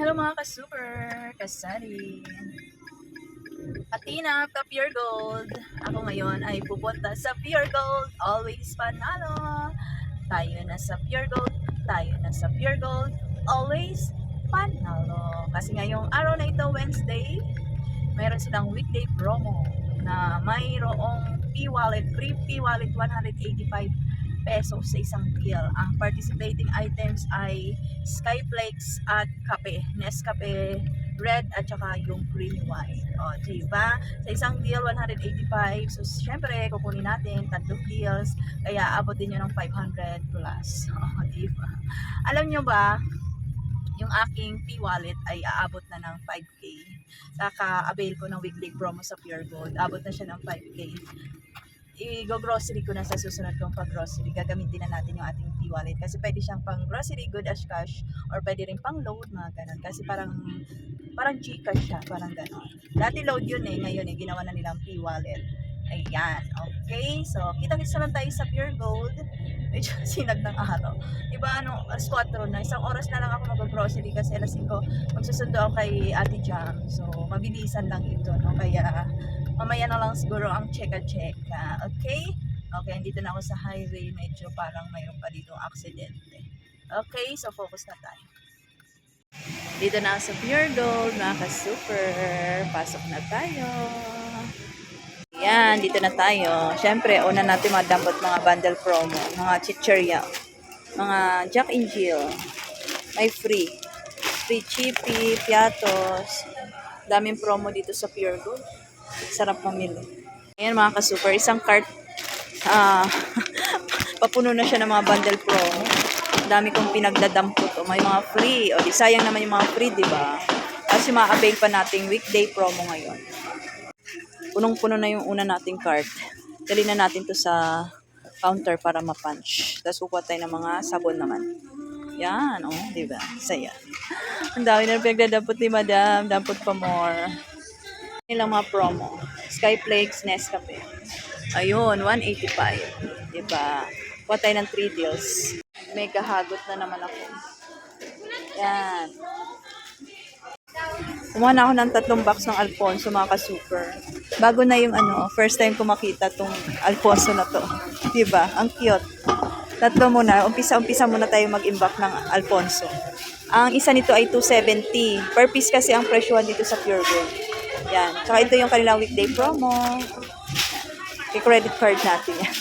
Hello mga ka-super, kasari. Patina ka Pure Gold. Ako ngayon ay pupunta sa Pure Gold. Always panalo. Tayo na sa Pure Gold. Tayo na sa Pure Gold. Always panalo. Kasi ngayong araw na ito, Wednesday, mayroon silang weekday promo na mayroong P-Wallet, free P-Wallet 185 pesos sa isang deal. Ang participating items ay Skyflakes at kape. Nescafe red at saka yung creamy white. O, diba? Sa isang deal, 185. So, syempre, kukunin natin tatlong deals. Kaya, abot din nyo ng 500 plus. O, diba? Alam nyo ba, yung aking P-Wallet ay aabot na ng 5K. Kaka-avail ko ng weekly promo sa Pure Gold. Abot na siya ng 5K i-grocery ko na sa susunod kong pag-grocery. Gagamitin na natin yung ating e-wallet. Kasi pwede siyang pang grocery, good as cash, or pwede rin pang load, mga ganun. Kasi parang, parang Gcash siya, parang ganun. Dati load yun eh, ngayon eh, ginawa na nilang e-wallet. Ayan, okay. So, kita-kita lang tayo sa Pure Gold. Medyo sinag ng araw. Diba, ano, alas 4 na. Isang oras na lang ako mag-grocery kasi alas 5 magsusundo ako kay Ate Jam. So, mabilisan lang ito, no? Kaya, mamaya na lang siguro ang checka-checka. Okay? Okay, andito na ako sa highway. Medyo parang mayroon pa dito aksidente. Okay, so focus na tayo. Dito na ako sa Pure Gold, mga ka-super. Pasok na tayo. Yan, dito na tayo. Siyempre, una natin madampot mga bundle promo. Mga chichirya. Mga Jack and Jill. May free. Free chippy, piatos. Daming promo dito sa Pure Gold. Sarap mamili. Ayan mga ka-super, isang cart. Ah, papuno na siya ng mga bundle. Ang dami kong pinagdadampot. O, may mga free. O, di sayang naman yung mga free, di ba? Kasi ma-avail pa nating weekday promo ngayon. Punong-puno na yung una nating cart. Dali na natin to sa counter para ma-punch. Tapos kukuha tayo ng mga sabon naman. Yan, oh, di ba? Saya. Ang dami na pinagdadampot ni Madam. Dampot pa more. Nilang mga promo. Skyflakes, Nescafe. Ayun, 185. Diba? Kuha tayo ng 3 deals. May kahagot na naman ako. Yan. Kumuha na ako ng tatlong box ng Alfonso, mga ka-super. Bago na yung ano, first time ko makita tong Alfonso na to. Diba? Ang cute. Tatlo muna. Umpisa-umpisa muna tayo mag-imbak ng Alfonso. Ang isa nito ay 270. Per piece kasi ang presyohan dito sa Pure Gold. Yan. Tsaka ito yung kanilang weekday promo. I-credit card natin yan.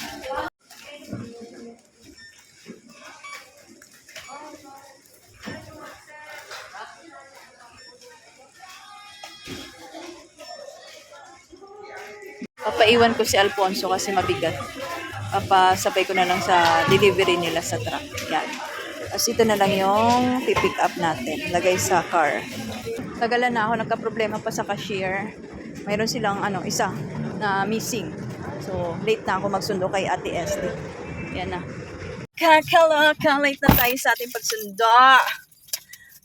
Papaiwan ko si Alfonso kasi mabigat. Papasabay ko na lang sa delivery nila sa truck. Yan. Tapos ito na lang yung pipick up natin. Lagay sa car. Tagalan na ako, nagka-problema pa sa cashier. Mayroon silang ano, isa na missing. So, late na ako magsundo kay Ate SD. Yan na. Kakaloka, late na tayo sa ating pagsundo.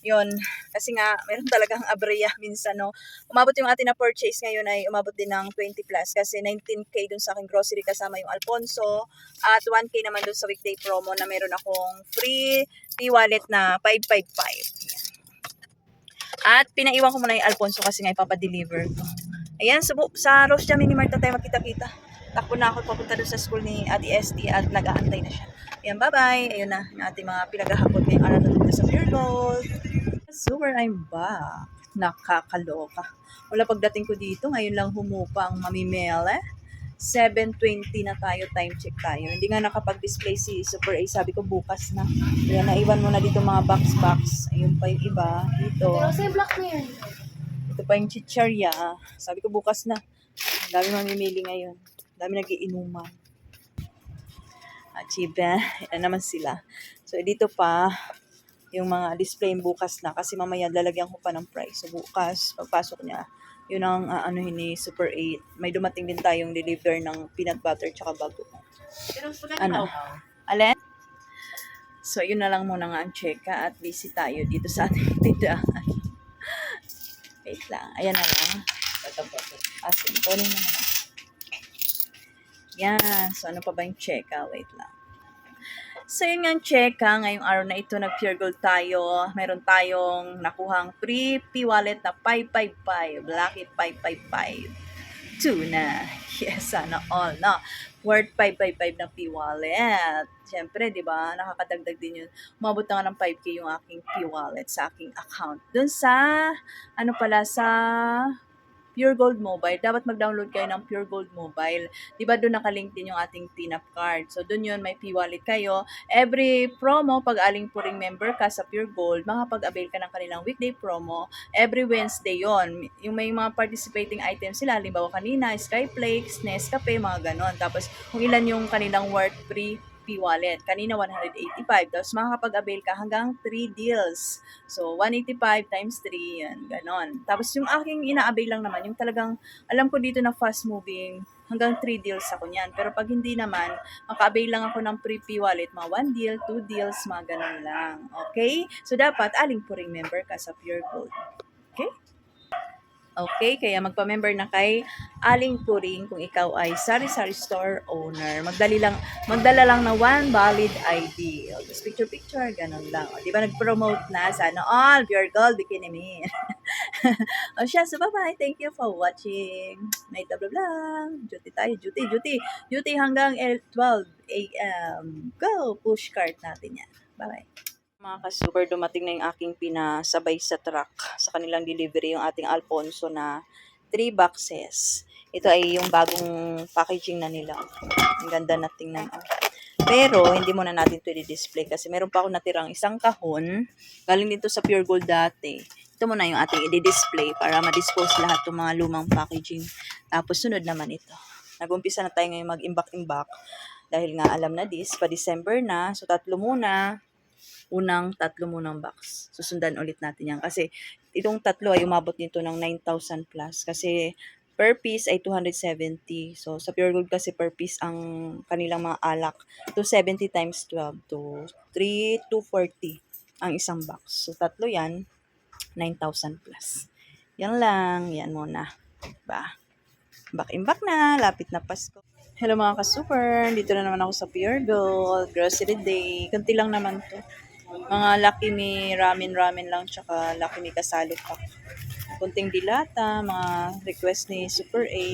Yun, kasi nga, meron talagang aberya minsan, no. Umabot yung ating na purchase ngayon ay umabot din ng 20 plus kasi 19k dun sa aking grocery kasama yung Alfonso at 1k naman dun sa weekday promo na meron akong free e-wallet na 555. At pinaiwan ko muna yung Alfonso kasi nga ipapadeliver ko. Ayan, sa, sa Rose Jam Mini Mart na tayo makita-kita. Takbo na ako papunta doon sa school ni Ate SD at nag-aantay na siya. Ayan, bye-bye. Ayun na, yung ating mga pinaghahapon ngayong araw na dito sa Pure. Super, I'm back. Nakakaloka. Wala pagdating ko dito, ngayon lang humupang mamimele. 7.20 na tayo, time check tayo. Hindi nga nakapag-display si Super A. Sabi ko bukas na. Kaya naiwan mo na dito mga box-box. Ayun pa yung iba. Dito. Kasi block na yun. Ito pa yung chicharia. Sabi ko bukas na. Ang dami mamimili ngayon. Ang dami nagiinuman. Chiba, yan naman sila. So, dito pa, yung mga display bukas na. Kasi mamaya lalagyan ko pa ng price. So, bukas, pagpasok niya, yun ang uh, ano ni Super 8. May dumating din tayong deliver ng peanut butter tsaka bago. Ano? Alin? So, yun na lang muna nga ang checka at busy tayo dito sa ating tindahan. Wait lang. Ayan na lang. Ah, sige. Kunin mo na lang. Yan. So, ano pa ba yung checka? Wait lang. So yun nga cheka, ngayong araw na ito nag-pure gold tayo. Meron tayong nakuhang free P-wallet na 555. Lucky 555. Tuna. Yes, sana all. No? Worth 555 na P-wallet. Siyempre, di ba, nakakadagdag din yun. Umabot na nga ng 5K yung aking P-wallet sa aking account. Doon sa, ano pala, sa Pure Gold Mobile, dapat mag-download kayo ng Pure Gold Mobile. Di ba doon nakalink din yung ating TNAP card. So doon yun, may P-Wallet kayo. Every promo, pag aling puring member ka sa Pure Gold, makapag-avail ka ng kanilang weekday promo. Every Wednesday yon Yung may mga participating items sila, halimbawa kanina, Skyflakes, Nescafe, mga ganon. Tapos kung ilan yung kanilang worth free P-Wallet. Kanina 185. Tapos makakapag-avail ka hanggang 3 deals. So 185 times 3, yan, ganon. Tapos yung aking ina-avail lang naman, yung talagang, alam ko dito na fast moving, hanggang 3 deals ako niyan. Pero pag hindi naman, maka-avail lang ako ng free P-Wallet, mga 1 deal, 2 deals, mga ganon lang. Okay? So dapat, aling puring member ka sa Pure Gold. Okay? Kaya magpa-member na kay Aling Puring kung ikaw ay sari-sari store owner. Magdali lang, magdala lang na one valid ID. O, Just picture picture, ganun lang. O, di ba nag-promote na sana all pure gold bikini me. o siya, so bye-bye. Thank you for watching. Night blah blah. Duty tayo, duty, duty. Duty hanggang 12 a.m. Go! Push cart natin yan. Bye-bye. Mga ka-super, dumating na yung aking pinasabay sa truck sa kanilang delivery, yung ating Alfonso na 3 boxes. Ito ay yung bagong packaging na nila. Ang ganda na tingnan. oh. Pero, hindi muna natin ito i-display kasi meron pa ako natirang isang kahon. Galing dito sa Pure Gold dati. Ito muna yung ating i-display para ma-dispose lahat ng mga lumang packaging. Tapos, sunod naman ito. Nag-umpisa na tayo ngayon mag-imbak-imbak. Dahil nga alam na this, pa December na. So, tatlo muna unang tatlo munang box. Susundan ulit natin yan. Kasi itong tatlo ay umabot nito ng 9,000 plus. Kasi per piece ay 270. So sa Pure Gold kasi per piece ang kanilang mga alak. 270 times 12 to 3 240 ang isang box. So tatlo yan, 9,000 plus. Yan lang. Yan muna. Ba? Back in back na. Lapit na Pasko. Hello mga ka-super. Dito na naman ako sa Pure Gold. Grocery Day. Kunti lang naman to. Mga Lucky Me ramen ramen lang tsaka Lucky Me kasalo pa. Kunting dilata, mga request ni Super A,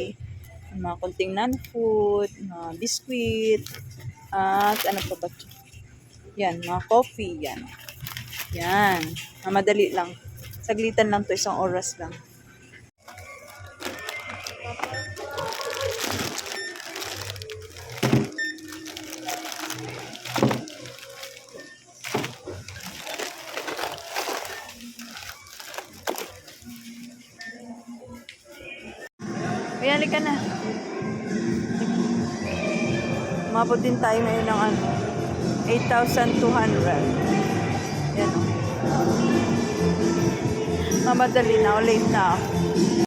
mga kunting non-food, mga biscuit, at ano pa ba? Yan, mga coffee, yan. Yan, mga madali lang. Saglitan lang to, isang oras lang. Kaya halika na. Umabot din tayo ngayon ng ano, 8,200. Yan o. Mamadali na o late na.